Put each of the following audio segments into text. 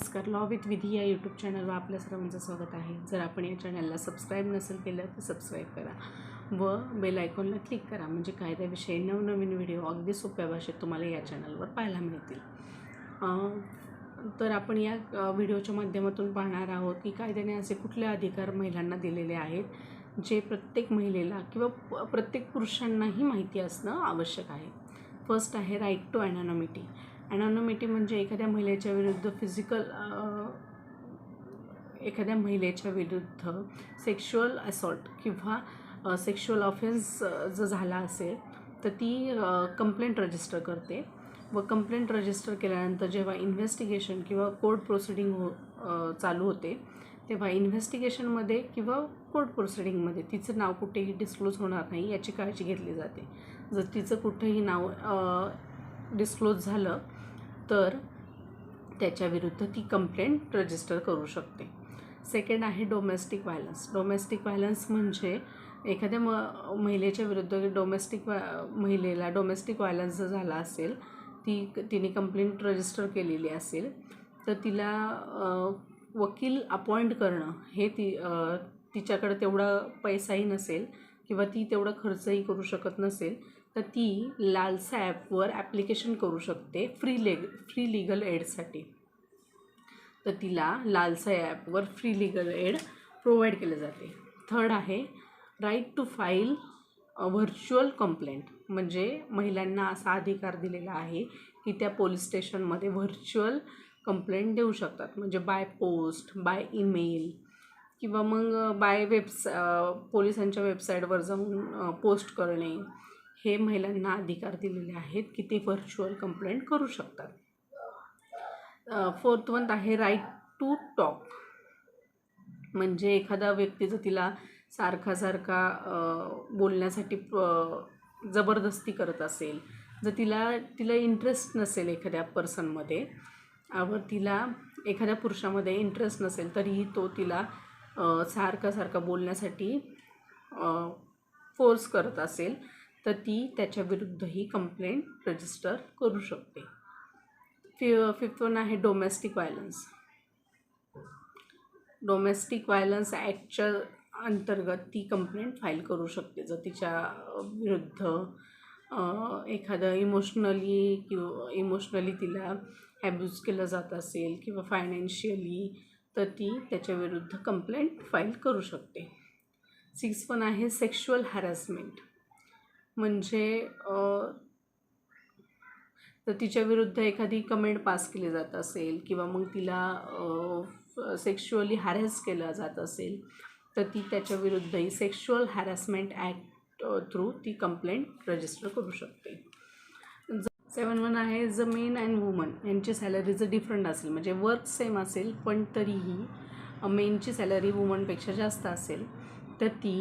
नमस्कार. Law with विधी या यूट्यूब चॅनलवर आपल्या सर्वांचं स्वागत आहे. जर आपण या चॅनलला सबस्क्राईब नसेल केलं तर सबस्क्राईब करा व बेल आयकॉनला क्लिक करा. म्हणजे कायद्याविषयी नवनवीन व्हिडिओ अगदी सोप्या भाषेत तुम्हाला या चॅनलवर पाहायला मिळतील. तर आपण या व्हिडिओच्या माध्यमातून पाहणार आहोत की कायद्याने असे कुठले अधिकार महिलांना दिलेले आहेत जे प्रत्येक महिलेला किंवा प्रत्येक पुरुषांनाही माहिती असणं आवश्यक आहे. फर्स्ट आहे राईट टू ॲनॉनॉमिटी ॲनॉनॉमिटी म्हणजे एखाद्या महिलेच्या विरुद्ध फिजिकल एखाद्या महिलेच्या विरुद्ध सेक्शुअल असॉल्ट किंवा सेक्शुअल ऑफेन्स जर झाला असेल तर ती कंप्लेंट रजिस्टर करते. व कंप्लेंट रजिस्टर केल्यानंतर जेव्हा इन्व्हेस्टिगेशन किंवा कोर्ट प्रोसिडिंग हो चालू होते तेव्हा इन्व्हेस्टिगेशनमध्ये किंवा कोर्ट प्रोसिडिंगमध्ये तिचं नाव कुठेही डिस्क्लोज होणार नाही याची काळजी घेतली जाते. जर तिचं कुठेही नाव डिस्क्लोज झालं तर त्याच्याविरुद्ध ती कंप्लेंट रजिस्टर करू शकते. सेकंड आहे डोमेस्टिक व्हायलन्स डोमेस्टिक व्हायलन्स म्हणजे एखाद्या म महिलेच्या विरुद्ध डोमेस्टिक महिलेला डोमेस्टिक व्हायलन्स जर झाला असेल ती तिने कंप्लेंट रजिस्टर केलेली असेल तर तिला वकील अपॉइंट करणं हे ती तिच्याकडे तेवढा पैसाही नसेल किंवा ती तेवढा खर्चही करू शकत नसेल तर ती लालसा ॲपवर ॲप्लिकेशन करू शकते फ्री लेग फ्री लिगल एडसाठी. तर तिला लालसा ॲपवर फ्री लिगल एड प्रोव्हाइड केले जाते. थर्ड आहे right to file virtual complaint. म्हणजे महिलांना असा अधिकार दिलेला आहे की त्या पोलीस स्टेशनमध्ये व्हर्च्युअल कंप्लेंट देऊ शकतात. म्हणजे बाय पोस्ट बाय ईमेल किंवा मग बाय वेबसा पोलिसांच्या वेबसाईटवर जाऊन पोस्ट करणे. हे महिलांना अधिकार दिलेले आहेत की ते व्हर्च्युअल कंप्लेंट करू शकतात. फोर्थ वन आहे राईट टू टॉक म्हणजे एखादा व्यक्ती जर तिला सारखा सारखा बोलण्यासाठी जबरदस्ती करत असेल जर तिला तिला इंटरेस्ट नसेल एखाद्या पर्सनमध्ये व तिला एखाद्या पुरुषामध्ये इंटरेस्ट नसेल तरीही तो तिला सारखा सारखा बोलण्यासाठी फोर्स करत असेल. तर ती त्याच्याविरुद्धही कंप्लेंट रजिस्टर करू शकते. फि फिफ्थ वन आहे डोमेस्टिक व्हायलन्स डोमेस्टिक व्हायलन्स ॲक्टच्या अंतर्गत ती कंप्लेंट फाईल करू शकते. जर तिच्या विरुद्ध एखादं इमोशनली किंवा इमोशनली तिला ॲब्यूज केलं जात असेल किंवा फायनान्शियली तर ती त्याच्याविरुद्ध कंप्लेंट फाईल करू शकते. सिक्स पण आहे सेक्शुअल हॅरॅसमेंट म्हणजे तर तिच्या विरुद्ध एखादी कमेंट पास केली जात असेल किंवा मग तिला सेक्शुअली हॅरॅस केलं जात असेल तर ती त्याच्याविरुद्धही सेक्शुअल हॅरॅसमेंट ॲक्ट थ्रू ती कंप्लेंट रजिस्टर करू शकते. सेवन वन आहे ज मेन अँड वुमन यांची सॅलरी जर डिफरंट असेल म्हणजे वर्क सेम असेल पण तरीही मेनची सॅलरी वुमनपेक्षा जास्त असेल तर ती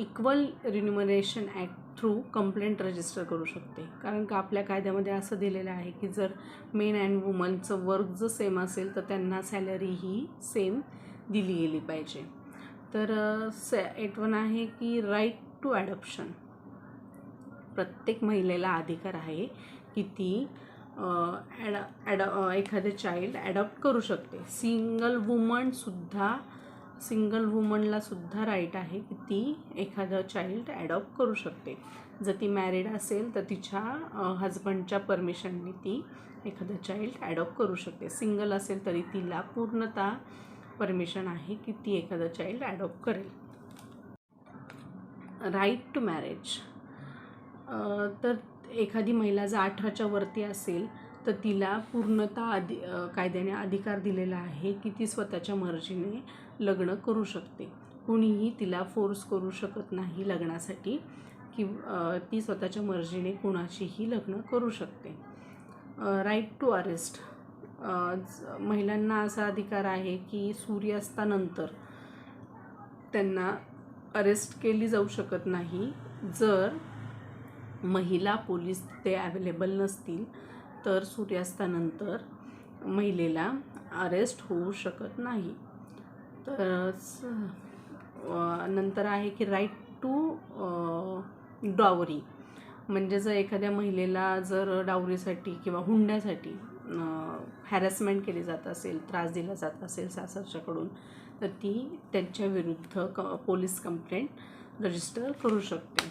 equal remuneration act through complaint register करू शकते. कारण का आपल्या कायद्यामध्ये असं दिलेलं आहे की जर मेन अँड वुमनचं वर्क जर सेम असेल तर त्यांना सॅलरी ही सेम दिली गेली पाहिजे. तर से एट वन आहे की राईट टू ॲडॉप्शन प्रत्येक महिलेला अधिकार आहे की ती ॲड ॲड एखादे चाइल्ड ॲडॉप्ट करू शकते. सिंगल वुमनसुद्धा सिंगल वुमनलासुद्धा राईट आहे की ती एखादं चाइल्ड ॲडॉप्ट करू शकते. जर ती मॅरिड असेल तर तिच्या हजबंडच्या परमिशनने ती एखादं चाइल्ड ॲडॉप्ट करू शकते. सिंगल असेल तरी तिला पूर्णतः परमिशन आहे की ती एखादं चाइल्ड ॲडॉप्ट करेल. Right to marriage. तर एखादी महिला जर अठराच्या वरती असेल तर तिला पूर्णतः अधि कायद्याने अधिकार दिलेला आहे की ती स्वतःच्या मर्जीने लग्न करू शकते. कुणीही तिला फोर्स करू शकत नाही लग्नासाठी कि ती स्वतःच्या मर्जीने कुणाशीही लग्न करू शकते. राईट टू अरेस्ट महिलांना असा अधिकार आहे की सूर्यास्तानंतर त्यांना अरेस्ट केली जाऊ शकत नाही. जर महिला पोलीस ते अवेलेबल नसतील तर सूर्यास्तानंतर महिलेला अरेस्ट होऊ शकत नाही. तर स- नंतर आहे की राईट टू डावरी म्हणजे जर एखाद्या महिलेला जर डावरीसाठी किंवा हुंड्यासाठी हॅरॅसमेंट केली जात असेल त्रास दिला जात असेल सासरच्याकडून तर ती त्यांच्या विरुद्ध क पोलीस कंप्लेंट रजिस्टर करू शकते.